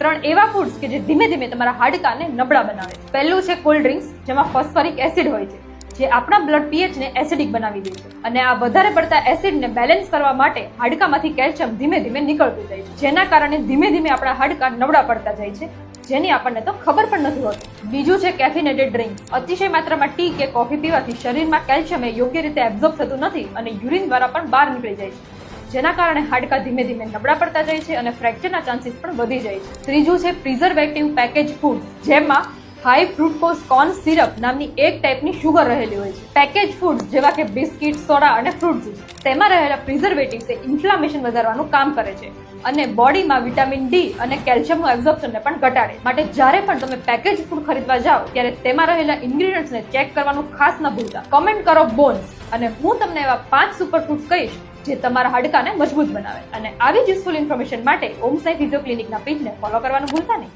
ત્રણ એવા ફૂડ્સ કે જે ધીમે ધીમે તમારા હાડકાને નબળા બનાવે છે. પહેલું છે કોલ્ડ ડ્રિંક્સ જેમાં ફોસ્ફરિક એસિડ હોય છે, જે આપણા બ્લડ પીએચને એસિડિક બનાવી દે છે. અને આ વધારે પડતા એસિડને બેલેન્સ કરવા માટે હાડકામાંથી કેલ્શિયમ ધીમે ધીમે નીકળતું જાય છે. જેના કારણે ધીમે ધીમે આપણા હાડકા નબળા પડતા જાય છે, જેની આપણને તો ખબર પણ નથી હોતી. બીજું છે કેફિનેટેડ ડ્રિંક્સ અતિશય માત્રામાં ટી કે કોફી પીવાથી શરીરમાં કેલ્શિયમ એ યોગ્ય રીતે એબ્ઝોર્બ થતું નથી અને યુરિન દ્વારા પણ બહાર નીકળી જાય છે. જેના કારણે હાડકા ધીમે ધીમે નબળા પડતા જાય છે અને ફ્રેક્ચરના ચાન્સીસ પણ વધી જાય છે. ત્રીજું છે પ્રિઝર્વેટિવ પેકેજ ફૂડ, જેમાં હાઈ ફ્રુટકોઝ કોર્ન સિરપ નામની એક ટાઈપની શુગર રહેલી હોય છે. પેકેજ ફૂડ જેવા કે બિસ્કિટ, સોડા અને ફ્રૂટ જ્યુસ, તેમાં રહેલા પ્રિઝર્વેટિવ્સ એ ઇન્ફ્લામેશન વધારવાનું કામ કરે છે અને બોડીમાં વિટામિન ડી અને કેલ્શિયમનું એબ્ઝોર્પ્શનને પણ ઘટાડે. માટે જ્યારે પણ તમે પેકેજ ફૂડ ખરીદવા જાઓ, ત્યારે તેમાં રહેલા ઇન્ગ્રીડિયન્ટ્સને ચેક કરવાનું ખાસ ન ભૂલતા. કમેન્ટ કરો બોન્સ અને હું તમને એવા પાંચ સુપર ફૂડ્સ કહીશ જે તમારા હાડકાને મજબૂત બનાવે. અને આવી જ યુઝફુલ ઇન્ફોર્મેશન માટે ઓમ સાઈ ફિઝિયો ક્લિનિકના પેજને ફોલો કરવાનું ભૂલતા નહીં.